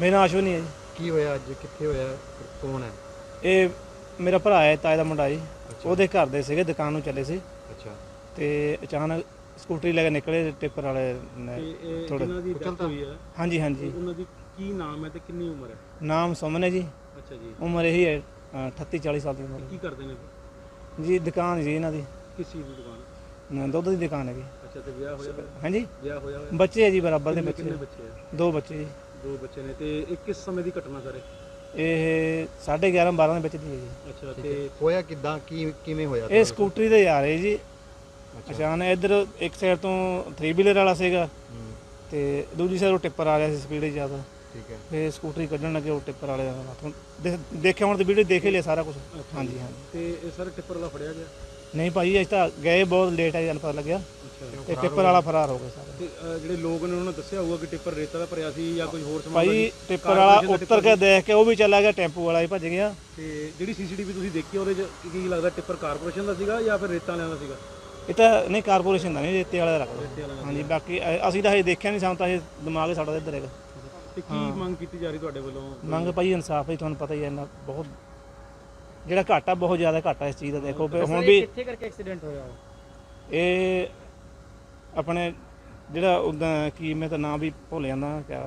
ਮੇਰਾ ਨਾਮ ਅਸ਼ਵਨੀ ਹੈ ਜੀ। ਕੀ ਹੋਇਆ ਅੱਜ? ਕਿੱਥੇ ਹੋਇਆ? ਕੌਣ ਹੈ? ਇਹ ਮੇਰਾ ਭਰਾ ਹੈ ਤਾਏ ਦਾ ਮੁੰਡਾ ਜੀ। ਉਹਦੇ ਘਰ ਦੇ ਸੀਗੇ ਦੁਕਾਨ ਨੂੰ ਚੱਲੇ ਸੀ। ਅੱਛਾ। ਤੇ ਅਚਾਨਕ ਸਕੂਟਰੀ ਲੈ ਕੇ ਨਿਕਲੇ ਟਿੱਪਰ ਵਾਲੇ ਨੇ ਤੇ ਇਹ ਥੋੜ੍ਹਾ- ਜਿਨ੍ਹਾਂ ਦੀ ਹੋਈ ਹੈ? ਹਾਂਜੀ ਹਾਂਜੀ। ਉਹਨਾਂ ਦੀ ਕੀ ਨਾਮ ਹੈ ਤੇ ਕਿੰਨੀ ਉਮਰ ਹੈ? ਨਾਮ ਸੁਮਨ ਹੈ ਜੀ। ਅੱਛਾ ਜੀ। ਉਮਰ ਇਹੀ ਹੈ 38 40 ਸਾਲ ਦੀ ਉਮਰ ਕੀ ਕਰਦੇ ਨੇ? ਹੈ। ਜੀ ਦੁਕਾਨ ਜੀ ਇਹਨਾਂ ਦੀ। ਕਿਸ ਚੀਜ਼ ਦੀ ਦੁਕਾਨ? ਨ- ਦੁੱਧ ਦੀ ਦੁਕਾਨ ਹੈਗੀ। ਅੱਛਾ ਤੇ ਵਿਆਹ ਹੋਇਆ ਹੋਇਆ? ਹਾਂਜੀ। ਵਿਆਹ ਹੋਇਆ ਹੋਇਆ? ਬੱਚੇ ਹੈ ਜੀ ਬਰਾਬਰ ਦੇ ਕਿੰਨੇ ਬੱਚੇ। ਦੋ ਬੱਚੇ ਜੀ। ਦੋ ਬੱਚੇ ਨੇ ਤੇ ਇਹ ਕਿਸ ਸਮੇਂ ਦੀ ਘਟਨਾ ਸਰ? ਇਹ 11:30 12 ਦੇ ਵਿੱਚ ਦੀ ਹੈ ਜੀ। ਅੱਛਾ ਤੇ ਹੋਇਆ ਕਿਦਾਂ? ਕੀ ਕਿਵੇਂ ਹੋਇਆ? ਇਹ ਸਕੂਟਰੀ ਤੇ ਜਾ ਰਹੇ ਜੀ। ਅਚਾਨਕ ਇੱਧਰ ਇੱਕ ਸਾਈਡ ਤੋਂ 3 ਵੀਲਰ ਵਾਲਾ ਸੀਗਾ। ਹੂੰ, ਤੇ ਦੂਜੀ ਸਾਈਡ ਉਹ ਟਿੱਪਰ ਆ ਰਿਹਾ ਸੀ ਸਪੀਡ ਜ਼ਿਆਦਾ। ਠੀਕ ਹੈ। ਫੇ ਸਕੂਟਰੀ ਕੱਢਣ ਲੱਗੇ ਉਹ ਟਿੱਪਰ ਵਾਲੇ ਦਾ ਹੱਥੋਂ। ਦੇਖ- ਦੇਖਿਆ ਹੁਣ ਤੇ ਵੀਡੀਓ ਦੇਖ ਹੀ ਲਿਆ ਸਾਰਾ ਕੁਝ ਹਾਂਜੀ ਹਾਂਜੀ। ਤੇ ਇਹ ਸਰ ਟਿੱਪਰ ਵਾਲਾ ਫੜਿਆ ਗਿਆ? ਨਹੀਂ ਭਾਈ ਅਜ ਤਾਂ ਗਏ ਬਹੁਤ ਲੇਟ ਹੈ ਜਨ ਪਤਾ ਲੱਗਿਆ। ਤੇ ਟਿੱਪਰ ਵਾਲਾ ਫਰਾਰ ਹੋ ਗਿਆ ਸਾਰਾ। ਤੇ ਅ, ਜਿਹੜੇ ਲੋਕ ਨੇ ਉਹਨਾਂ ਨੇ ਦੱਸਿਆ ਹੋਊਗਾ ਕਿ ਟਿੱਪਰ ਰੇਤਾ ਦਾ ਭਰਿਆ ਸੀ ਜਾਂ ਕੋਈ ਹੋਰ ਸਮਾਨ ਦਾ ਭਾਈ ਸੀ। ਟਿੱਪਰ ਵਾਲਾ ਕਾਰਪੋਰੇਸ਼ਨ ਦਾ ਉੱਤਰ ਕੇ ਦੇਖ ਕੇ ਉਹ ਵੀ ਚਲਾ ਗਿਆ ਟੈਂਪੂ ਵਾਲਾ ਹੀ ਭੱਜ ਗਿਆ। ਤੇ ਜਿਹੜੀ ਸੀਸੀਟੀਵੀ ਤੁਸੀਂ ਦੇਖੀ ਉਹਦੇ ਚ ਕੀ- ਕੀ ਲੱਗਦਾ ਟਿੱਪਰ ਕਾਰਪੋਰੇਸ਼ਨ ਦਾ ਸੀਗਾ ਜਾਂ ਫਿਰ ਰੇਤਾ ਵਾਲਿਆਂ ਦਾ ਸੀਗਾ? ਇਹ ਤਾਂ ਨਹੀਂ ਕਾਰਪੋਰੇਸ਼ਨ ਦਾ ਨਹੀਂ ਰੇਤੇ ਵਾਲਾ ਦਾ ਰੱਖਦਾ। ਰੇਤੇ ਹਾਂਜੀ ਬਾਕੀ ਅ- ਅਸੀਂ ਤਾਂ ਹਜੇ ਦੇਖਿਆ ਨਹੀਂ ਸਾਨੂੰ ਤਾਂ ਇਹ ਦਿਮਾਗ ਹੀ ਸਾਡਾ ਇੱਧਰ ਹੈਗਾ। ਤੇ ਕੀ ਮੰਗ ਕੀਤੀ ਜਾ ਰਹੀ ਤੁਹਾਡੇ ਵੱਲੋਂ? ਮੰਗ ਭਾਈ ਇਨਸਾਫ ਹੀ ਤੁਹਾਨੂੰ ਪਤਾ ਹੀ ਹੈ ਇੰਨਾ ਬਹੁਤ ਜਿਹੜਾ ਘਾਟਾ ਬਹੁਤ ਜ਼ਿਆਦਾ ਘਾਟਾ ਇਸ ਚੀਜ਼ ਦਾ ਦੇਖੋ। ਵੀ ਹੁਣ ਵੀ ਕਿੱਥੇ ਕਰਕੇ ਐਕਸੀਡੈਂਟ ਹੋਇਆ ਇਹ ਆਪਣੇ ਜਿਹੜਾ ਉਦਾਂ ਕੀ ਮੈਂ ਤਾਂ ਨਾਮ ਵੀ ਭੁੱਲ ਜਾਂਦਾ ਕਿਆ?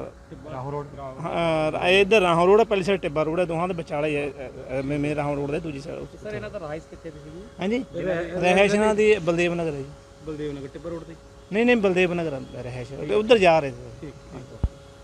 ਰਾਹੋ ਰੋਡ ਹਾਂ ਇਧਰ ਰਾਹੋਂ ਰੋਡ ਪਹਿਲੀ ਸਾਈਡ ਟਿੱਬਾ ਰੋਡ ਹੈ ਦੋਹਾਂ ਦੇ ਵਿਚਾਲੇ ਹੀ ਮੇ ਮੇਰੇ ਰਾਹੋਂ ਰੋਡ ਦੇ ਦੂਜੀ ਸਾਈਡ ਸਰ ਇਹਨਾਂ ਦਾ ਰਾਈਸ ਕਿੱਥੇ ਦੀ ਸੀਗੀ? ਹਾਂਜੀ? ਰਹਿਸ਼ਨਾਂ ਦੀ ਬਲਦੇਵ ਨਗਰ ਹੈ ਜੀ। ਬਲਦੇਵ ਨਗਰ ਟਿੱਪਰ ਰੋਡ ਤੇ? ਨਹੀਂ ਨਹੀਂ ਬਲਦੇਵ ਨਗਰ ਰਹਿਸ਼ ਉਧਰ ਜਾ ਰਹੇ ਸੀ। ਠੀਕ ਠੀਕ।